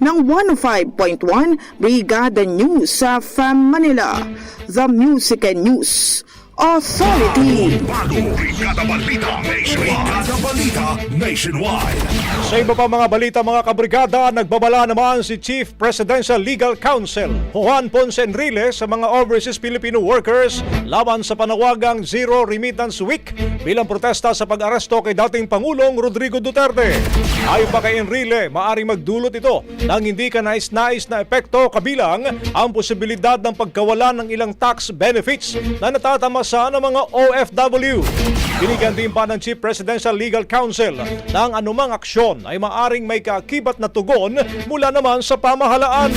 ng 105.1 Brigada News sa FAM Manila, The Music and News Authority. Brigada Balita Nationwide. Balita Nationwide. Sa iba pa mga balita mga kabrigada, nagbabala naman si Chief Presidential Legal Counsel Juan Ponce Enrile sa mga overseas Filipino workers laban sa panawagang Zero Remittance Week bilang protesta sa pag-aresto kay dating Pangulong Rodrigo Duterte. Ayon pa kay Enrile, maaring magdulot ito ng hindi ka nais-nais na epekto kabilang ang posibilidad ng pagkawala ng ilang tax benefits na natatamasa ng mga OFW. Binigyan din pa ng Chief Presidential Legal Counsel ng anumang aksyon ay maaring may kaakibat na tugon mula naman sa pamahalaan.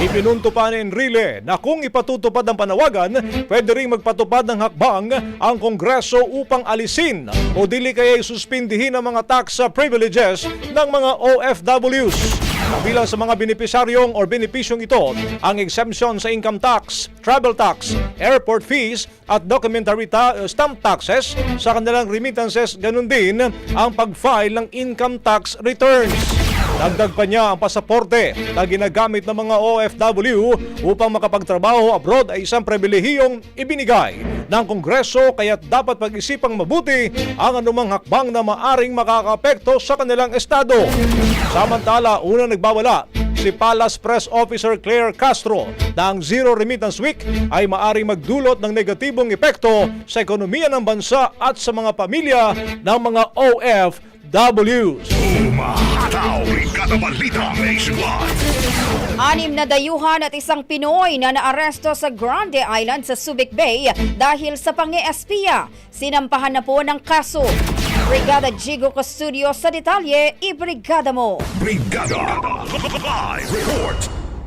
Ipinunto pa ni Enrile na kung ipatutupad ang panawagan, pwede ring magpatupad ng hakbang ang Kongreso upang alisin o dili kaya suspindihin ang mga tax privileges ng mga OFWs. Kabilang sa mga benepisaryong or benepisyong ito, ang exemption sa income tax, travel tax, airport fees at documentary ta- stamp taxes sa kanilang remittances, ganun din ang pag-file ng income tax returns. Dagdag pa niya ang pasaporte na ginagamit ng mga OFW upang makapagtrabaho abroad ay isang pribilehiyong ibinigay ng Kongreso kaya dapat pag-isipang mabuti ang anumang hakbang na maaring makakapekto sa kanilang estado. Samantala, unang nagbawala si Palace Press Officer Claire Castro na ang Zero Remittance Week ay maaring magdulot ng negatibong epekto sa ekonomiya ng bansa at sa mga pamilya ng mga OFWs. Umahataw, Brigada Balita Nationwide. Anim na dayuhan at isang Pinoy na naaresto sa Grande Island sa Subic Bay dahil sa pangi-espiya. Sinampahan na po ng kaso. Brigada Jigo Custodio sa detalye, ibrigada mo. Brigada Live Report.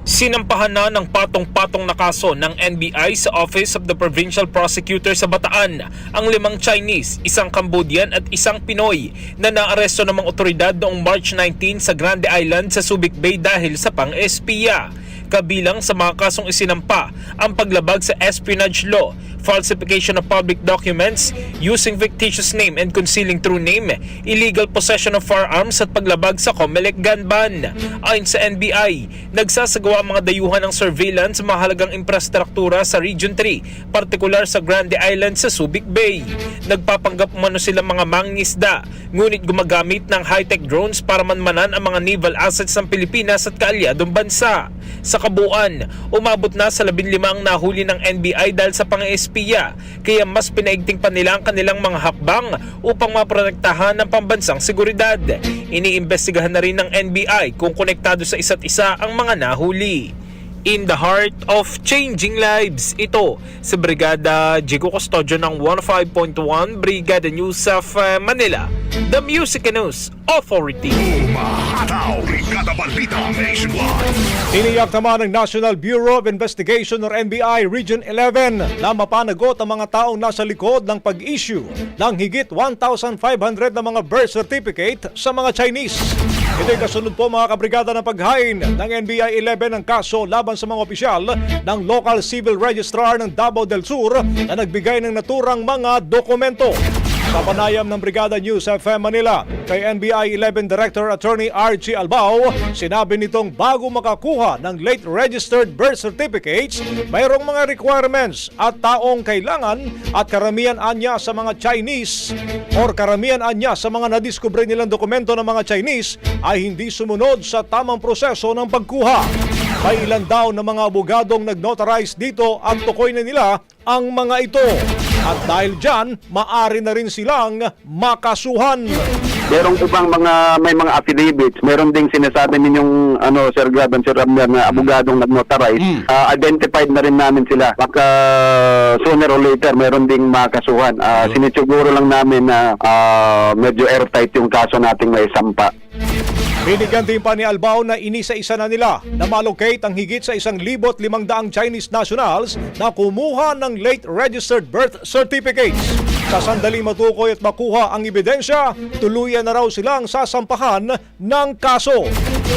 Sinampahan na ng patong-patong na kaso ng NBI sa Office of the Provincial Prosecutor sa Bataan ang limang Chinese, isang Cambodian at isang Pinoy na naaresto ng mga otoridad noong March 19 sa Grande Island sa Subic Bay dahil sa pang-espiya. Kabilang sa mga kasong isinampa ang paglabag sa espionage law, falsification of public documents, using fictitious name and concealing true name, illegal possession of firearms at paglabag sa Comelec gun ban. Ayon sa NBI, nagsasagawa ang mga dayuhan ng surveillance sa mahalagang infrastruktura sa Region 3, partikular sa Grande Island sa Subic Bay. Nagpapanggap umano sila mga mangingisda, ngunit gumagamit ng high-tech drones para manmanan ang mga naval assets ng Pilipinas at kaalyadong bansa. Sa kabuuan, umabot na sa 15 ang nahuli ng NBI dahil sa pang-espiya, kaya mas pinaigting pa nila ang kanilang mga hakbang upang maprotektahan ng pambansang seguridad. Iniimbestigahan na rin ng NBI kung konektado sa isa't isa ang mga nahuli. In the heart of changing lives, ito sa Brigada Jigo Custodio ng 105.1 Brigada News of uh, Manila, the Music and News Authority. Umahataw, Brigada Balita Nationwide. Tiniyak naman ng National Bureau of Investigation or NBI Region 11 na mapanagot ang mga taong nasa likod ng pag-issue ng higit 1,500 na mga birth certificate sa mga Chinese. Ito'y kasunod po mga kabrigada ng paghain ng NBI 11 ng kaso laban sa mga opisyal ng Local Civil Registrar ng Davao del Sur na nagbigay ng naturang mga dokumento. Sa ng Brigada News FM Manila kay NBI 11 Director Attorney Archie Albao, sinabi nitong bago makakuha ng late registered birth certificates, mayroong mga requirements at taong kailangan at karamihan anya sa mga Chinese or karamihan anya sa mga nadiskubre nilang dokumento ng mga Chinese ay hindi sumunod sa tamang proseso ng pagkuha. May ilan daw na mga abogadong nag-notarize dito at tukoy na nila ang mga ito. At dahil dyan, maari na rin silang makasuhan. Merong ibang mga may mga affidavits, meron ding sinasabi ninyong ano Sir Graban Sir Ramler na abogadong nag-notarize. Ah, identified na rin namin sila. Baka sooner or later meron ding makasuhan. Uh, Sinitsiguro lang namin na ah, medyo airtight yung kaso nating may sampa. Binigyan din pa ni Albao na inisa-isa na nila na malocate ang higit sa isang libot limang daang Chinese nationals na kumuha ng late registered birth certificates. Sa sandaling matukoy at makuha ang ebidensya, tuluyan na raw silang sasampahan ng kaso.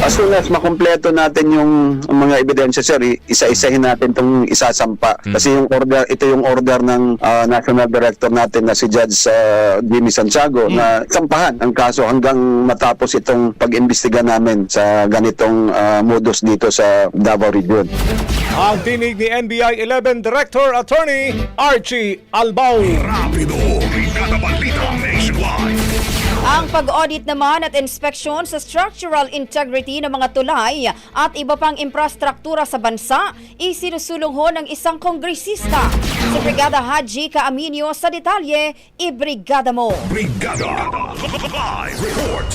As soon as makumpleto natin yung mga ebidensya, sir, isa-isahin natin itong isasampa. Kasi yung order, ito yung order ng ah, National Director natin na si Judge ah, Jimmy Santiago na sampahan ang kaso hanggang matapos itong pag-imbestiga namin sa ganitong ah, modus dito sa Davao Region. Ang tinig ni NBI 11 Director Attorney Archie Albao. Rapido. Ang pag-audit naman at inspeksyon sa structural integrity ng mga tulay at iba pang infrastruktura sa bansa, isinusulong ho ng isang kongresista. Si Brigada Haji Kaaminio sa detalye, ibrigada mo. Brigada. Live report.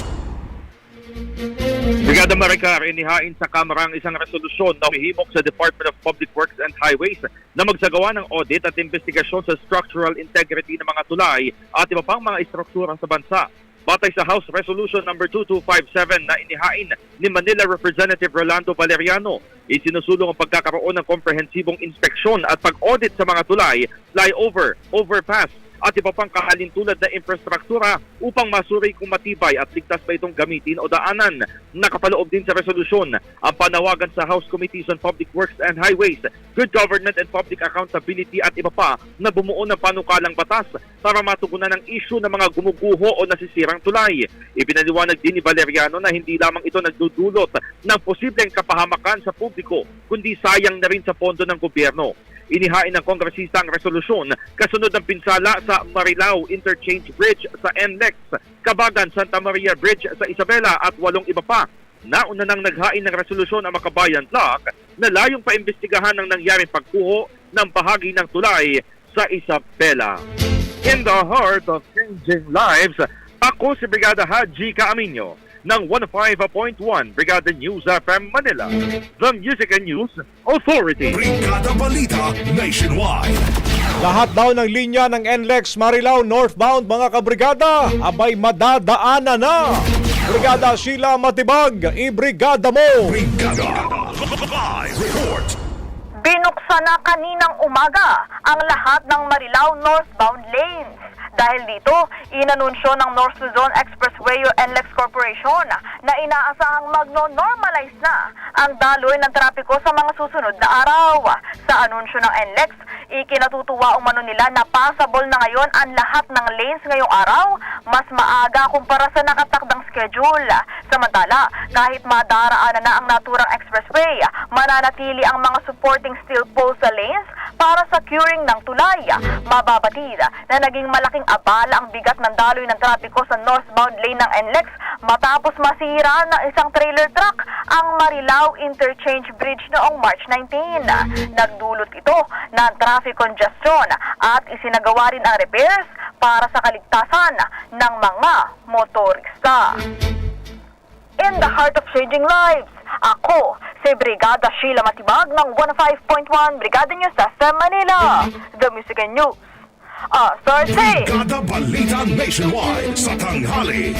Brigada Maricar, inihain sa Kamara ang isang resolusyon na humihimok sa Department of Public Works and Highways na magsagawa ng audit at investigasyon sa structural integrity ng mga tulay at iba pang mga istruktura sa bansa. Batay sa House Resolution number 2257 na inihain ni Manila Representative Rolando Valeriano, isinusulong ang pagkakaroon ng komprehensibong inspeksyon at pag-audit sa mga tulay, flyover, overpass, at iba pang kahalintulad na infrastruktura upang masuri kung matibay at ligtas ba itong gamitin o daanan. Nakapaloob din sa resolusyon ang panawagan sa House Committees on Public Works and Highways, Good Government and Public Accountability at iba pa na bumuo ng panukalang batas para matugunan ang issue ng mga gumuguho o nasisirang tulay. Ibinaliwanag din ni Valeriano na hindi lamang ito nagdudulot ng posibleng kapahamakan sa publiko, kundi sayang na rin sa pondo ng gobyerno. Inihain ng kongresista ang resolusyon kasunod ng pinsala sa Marilao Interchange Bridge sa NLEX, Kabagan Santa Maria Bridge sa Isabela at walong iba pa. Nauna nang naghain ng resolusyon ang Makabayan Block na layong paimbestigahan ng nangyaring pagkuho ng bahagi ng tulay sa Isabela. In the heart of changing lives, ako si Brigada Haji Kaaminyo ng 15.1 Brigada News FM Manila, the Music and News Authority. Brigada Balita Nationwide. Lahat daw ng linya ng NLEX Marilao northbound mga kabrigada, abay madadaanan na. Brigada Sheila Matibag, ibrigada mo. Brigada. Live report. Binuksan na kaninang umaga ang lahat ng Marilao northbound lanes. Dahil dito, inanunsyo ng North Luzon Expressway o NLEX Corporation na inaasahang magno-normalize na ang daloy ng trapiko sa mga susunod na araw. Sa anunsyo ng NLEX, ikinatutuwa umano nila na passable na ngayon ang lahat ng lanes ngayong araw, mas maaga kumpara sa nakatakdang schedule. Samantala, kahit madaraanan na ang naturang expressway, mananatili ang mga supporting steel poles sa lanes para sa curing ng tulay. Mababatid na naging malaking abala ang bigat ng daloy ng trapiko sa northbound lane ng NLEX matapos masira ng isang trailer truck ang Marilao Interchange Bridge noong March 19. Nagdulot ito ng traffic congestion at isinagawa rin ang repairs para sa kaligtasan ng mga motorista. In the heart of changing lives, ako si Brigada Sheila Matibag ng 15.1 Brigada News FM Manila. The Music and News. Sorte! Brigada Balita Nationwide sa tanghali.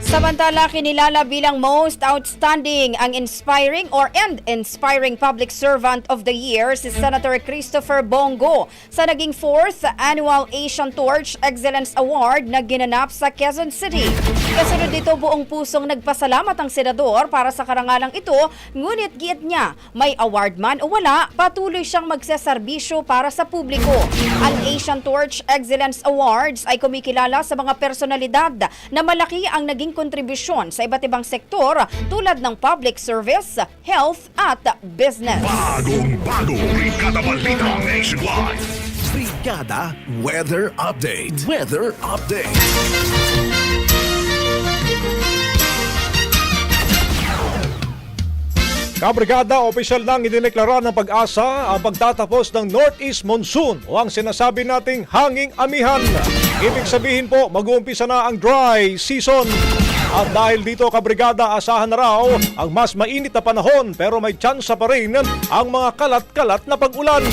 Samantala, kinilala bilang most outstanding ang inspiring or and inspiring public servant of the year si Senator Christopher Bongo sa naging 4th Annual Asian Torch Excellence Award na ginanap sa Quezon City. Kasunod dito buong pusong nagpasalamat ang senador para sa karangalang ito, ngunit giit niya, may award man o wala, patuloy siyang magseserbisyo para sa publiko. Ang Asian Torch Excellence Awards ay kumikilala sa mga personalidad na malaki ang naging kontribusyon sa iba't ibang sektor tulad ng public service, health at business. Bagong bago. Brigada Balita Nationwide. Brigada Weather Update. Weather Update. Kabrigada, opisyal nang idineklara ng pag-asa ang pagtatapos ng Northeast Monsoon o ang sinasabi nating hanging amihan. Ibig sabihin po, mag-uumpisa na ang dry season. At dahil dito, kabrigada, asahan na raw ang mas mainit na panahon pero may tsansa pa rin ang mga kalat-kalat na pag-ulan.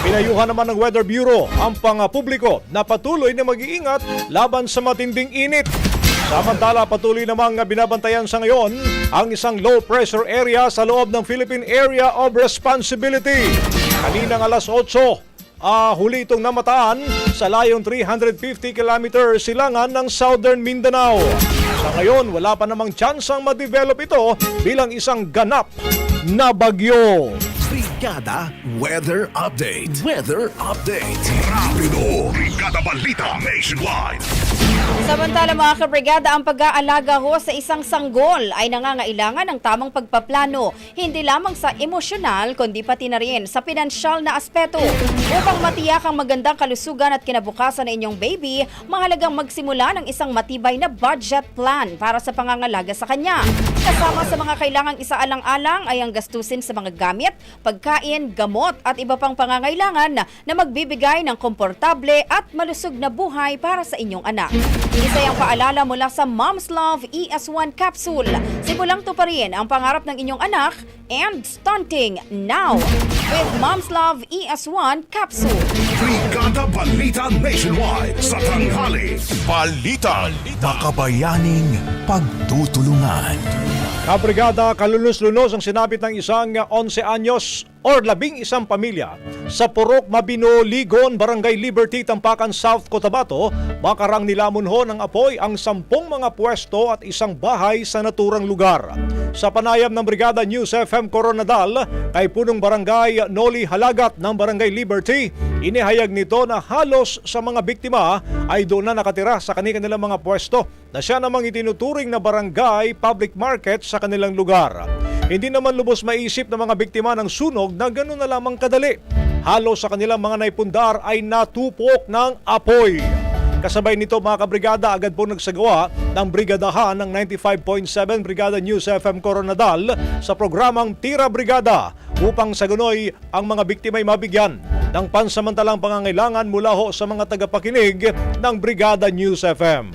Pinayuhan naman ng Weather Bureau ang pangapubliko na patuloy na mag-iingat laban sa matinding init. Samantala, patuloy namang binabantayan sa ngayon ang isang low pressure area sa loob ng Philippine Area of Responsibility. Kaninang alas 8, ah, huli itong namataan sa layong 350 km silangan ng Southern Mindanao. Sa ngayon, wala pa namang tsansang ma-develop ito bilang isang ganap na bagyo. Brigada Weather Update. Weather Update. Rapido. Brigada Balita Nationwide. Samantala mga kabrigada, ang pag-aalaga ho sa isang sanggol ay nangangailangan ng tamang pagpaplano, hindi lamang sa emosyonal kundi pati na rin sa pinansyal na aspeto. Upang matiyak ang magandang kalusugan at kinabukasan ng inyong baby, mahalagang magsimula ng isang matibay na budget plan para sa pangangalaga sa kanya. Kasama sa mga kailangang isaalang-alang ay ang gastusin sa mga gamit, pagkain, gamot at iba pang pangangailangan na magbibigay ng komportable at malusog na buhay para sa inyong anak. Isa yung paalala mula sa Mom's Love ES1 Capsule. Simulang to pa rin ang pangarap ng inyong anak and stunting now with Mom's Love ES1 Capsule. Brigada Balita Nationwide sa tanghali. Balita. Makabayaning pagtutulungan. Kabrigada, kalulus-lunos ang sinapit ng isang 11 anyos or labing isang pamilya sa Purok Mabino, Ligon, Barangay Liberty, Tampakan, South Cotabato, makarang nilamon ho ng apoy ang sampung mga pwesto at isang bahay sa naturang lugar. Sa panayam ng Brigada News FM Coronadal, kay punong barangay Noli Halagat ng Barangay Liberty, inihayag nito na halos sa mga biktima ay doon na nakatira sa kanilang mga pwesto na siya namang itinuturing na barangay public market sa kanilang lugar. Hindi naman lubos maisip ng mga biktima ng sunog na gano'n na lamang kadali. Halos sa kanilang mga naipundar ay natupok ng apoy. Kasabay nito mga kabrigada agad po nagsagawa ng brigadahan ng 95.7 Brigada News FM Coronadal sa programang Tira Brigada upang sa ganoy ang mga biktima ay mabigyan ng pansamantalang pangangailangan mula ho sa mga tagapakinig ng Brigada News FM.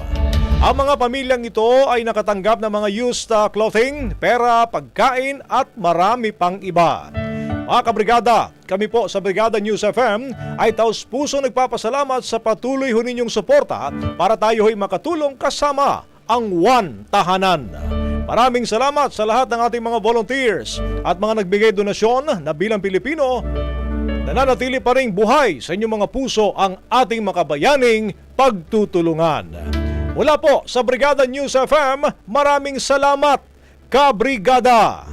Ang mga pamilyang ito ay nakatanggap ng mga used uh, clothing, pera, pagkain at marami pang iba. Mga kabrigada, kami po sa Brigada News FM ay taos puso nagpapasalamat sa patuloy ho ninyong suporta para tayo ho'y makatulong kasama ang One Tahanan. Maraming salamat sa lahat ng ating mga volunteers at mga nagbigay donasyon na bilang Pilipino nananatili pa rin buhay sa inyong mga puso ang ating makabayaning pagtutulungan. Mula po sa Brigada News FM, maraming salamat, Kabrigada!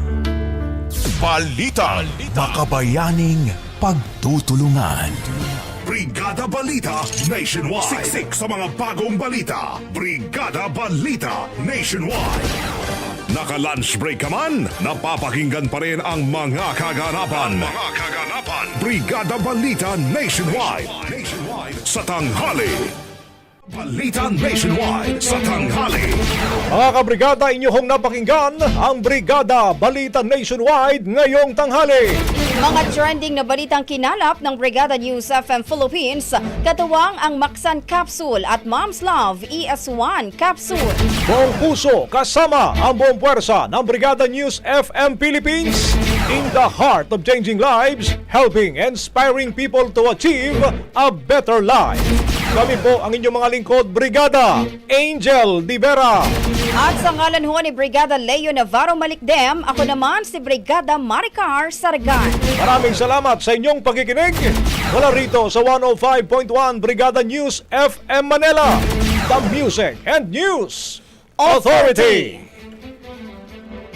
Balita. Makabayaning pagtutulungan. Brigada Balita Nationwide. Siksik sa mga bagong balita. Brigada Balita Nationwide. Naka-lunch break ka man, napapakinggan pa rin ang mga kaganapan. mga kaganapan. Brigada Balita Nationwide. Nationwide. Sa tanghali. Balita Nationwide sa tanghali. Mga kabrigada, inyong napakinggan ang Brigada Balita Nationwide ngayong tanghali. Mga trending na balitang kinalap ng Brigada News FM Philippines, katuwang ang Maksan Capsule at Mom's Love ES1 Capsule. Buong puso kasama ang buong puwersa ng Brigada News FM Philippines in the heart of changing lives, helping and inspiring people to achieve a better life. Kami po ang inyong mga lingkod, Brigada Angel Divera. At sa ngalan ho ni Brigada Leo Navarro Malikdem, ako naman si Brigada Maricar Sargan. Maraming salamat sa inyong pakikinig. Mula rito sa 105.1 Brigada News FM Manila, the Music and News Authority.